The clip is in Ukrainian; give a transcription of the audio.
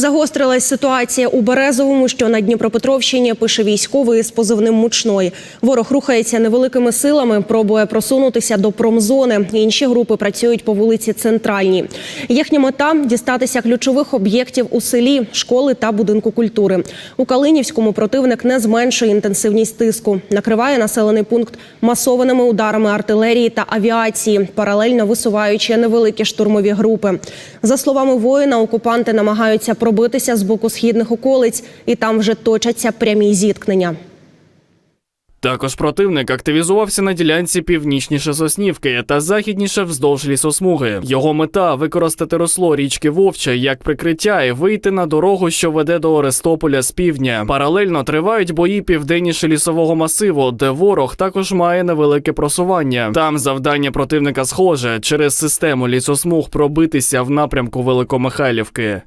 Загострилась ситуація у Березовому, що на Дніпропетровщині пише військовий з позивним мучной. Ворог рухається невеликими силами, пробує просунутися до промзони. Інші групи працюють по вулиці Центральній. Їхня мета дістатися ключових об'єктів у селі, школи та будинку культури. У Калинівському противник не зменшує інтенсивність тиску, накриває населений пункт масованими ударами артилерії та авіації, паралельно висуваючи невеликі штурмові групи. За словами воїна, окупанти намагаються пробитися з боку східних околиць, і там вже точаться прямі зіткнення. Також противник активізувався на ділянці північніше Соснівки та західніше вздовж лісосмуги. Його мета використати русло річки Вовча як прикриття і вийти на дорогу, що веде до Орестополя з півдня. Паралельно тривають бої південніше лісового масиву, де ворог також має невелике просування. Там завдання противника схоже через систему лісосмуг пробитися в напрямку Великомихайлівки.